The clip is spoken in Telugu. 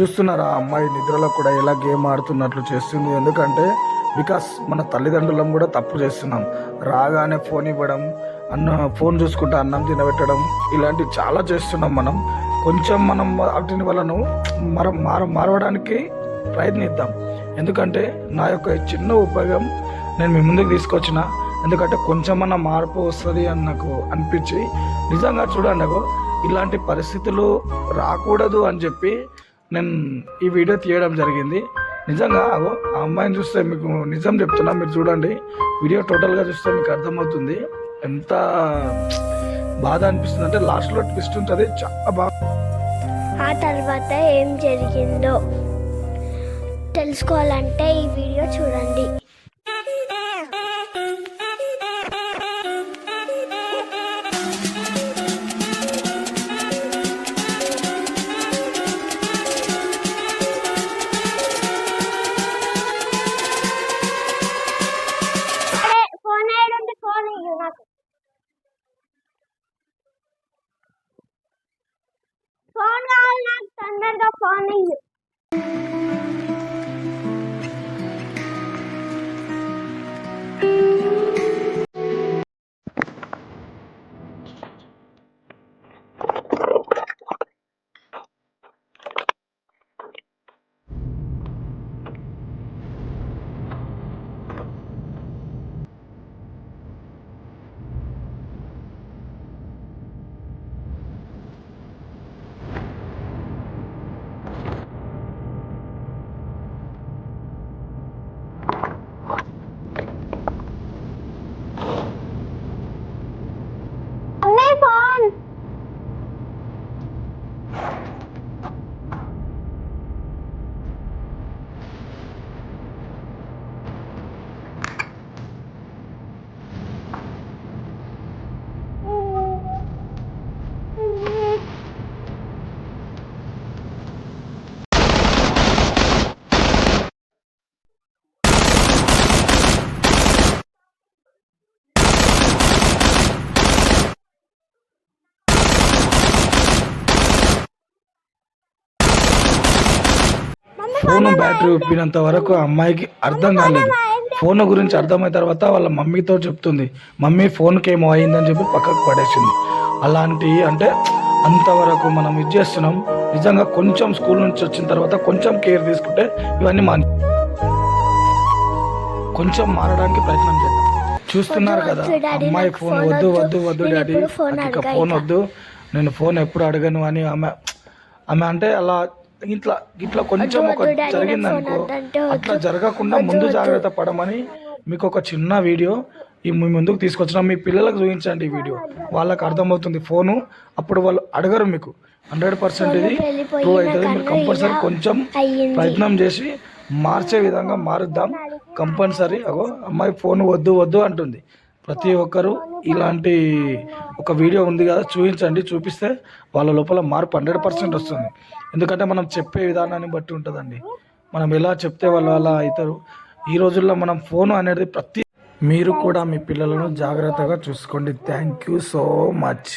చూస్తున్నారా? అమ్మాయి నిద్రలో కూడా ఎలా గేమ్ ఆడుతున్నట్లు చేస్తుంది. ఎందుకంటే బికాస్ మన తల్లిదండ్రులం కూడా తప్పు చేస్తున్నాం. రాగానే ఫోన్ ఇవ్వడం అన్న ఫోన్ చూసుకుంటూ అన్నం తినబెట్టడం ఇలాంటివి చాలా చేస్తున్నాం మనం. కొంచెం మనం వాటిని వలను మర మార మారవడానికి ప్రయత్నిద్దాం. ఎందుకంటే నా యొక్క చిన్న ఉపయోగం నేను మీ ముందుకు తీసుకొచ్చిన. ఎందుకంటే కొంచెమన్నా మార్పు వస్తుంది అని నాకు అనిపించి నిజంగా చూడండి ఇలాంటి పరిస్థితులు రాకూడదు అని చెప్పి నేను ఈ వీడియో తీయడం జరిగింది. నిజంగా ఆ అమ్మాయిని చూస్తే మీకు నిజం చెప్తున్నా మీరు చూడండి. వీడియో టోటల్గా చూస్తే మీకు అర్థమవుతుంది. ఎంత బాధ అనిపిస్తుంది అంటే లాస్ట్లో ట్విస్ట్ ఉంటుంది చాలా బాగా ఆ తర్వాత ఏం జరిగిందో తెలుసుకోవాలంటే ఈ వీడియో చూడండి. ఫోన్ కావాలి నాకు తొందరగా ఫోన్ ఇయ్యి. అమ్మే ఫోన్ బ్యాటరీ ఉప్పినంత వరకు ఆ అమ్మాయికి అర్థం కాలేదు. ఫోన్ గురించి అర్థమైన తర్వాత వాళ్ళ మమ్మీతో చెప్తుంది. మమ్మీ ఫోన్కి ఏమో అయిందని చెప్పి పక్కకు పడేసింది. అలాంటి అంటే అంతవరకు మనం ఇది చేస్తున్నాం. నిజంగా కొంచెం స్కూల్ నుంచి వచ్చిన తర్వాత కొంచెం కేర్ తీసుకుంటే ఇవన్నీ మాని కొంచెం మారడానికి ప్రయత్నం చేద్దాం. చూస్తున్నారు కదా అమ్మాయి ఫోన్ వద్దు వద్దు. వద్దు డాడీ. ఫోన్. వద్దు. నేను ఫోన్ ఎప్పుడు అడగను అని ఆమె ఆమె అంటే అలా ఇట్లా ఇట్లా కొంచెం ఒక వద్దు డాడీ, జరిగింది నాకు అనుకో ఫోన్ వద్దంటే వద్దు. అట్లా జరగకుండా ముందు. జాగ్రత్త పడమని మీకు ఒక చిన్న వీడియో ఈ మీ ముందుకు తీసుకొచ్చిన మీ పిల్లలకు చూపించండి ఈ వీడియో వాళ్ళకి అర్థమవుతుంది ఫోను అప్పుడు వాళ్ళు అడగరు మీకు హండ్రెడ్ పర్సెంట్ ఇది ట్రూ అవుతుంది మీరు కంపల్సరీ కొంచెం. ప్రయత్నం చేసి మార్చే విధంగా మారుద్దాం కంపల్సరీ అగో అమ్మాయి ఫోన్ వద్దు వద్దు అంటుంది ప్రతి ఒక్కరూ ఇలాంటి ఒక వీడియో ఉంది కదా చూపించండి చూపిస్తే వాళ్ళ లోపల మార్పు హండ్రెడ్ పర్సెంట్ వస్తుంది. ఎందుకంటే మనం చెప్పే విధానాన్ని బట్టి ఉంటుందండి. మనం ఎలా చెప్తే వాళ్ళు అలా అవుతారు. ఈ రోజుల్లో మనం ఫోన్ అనేది ప్రతి మీరు కూడా మీ పిల్లలను జాగ్రత్తగా చూసుకోండి. Thank you so much.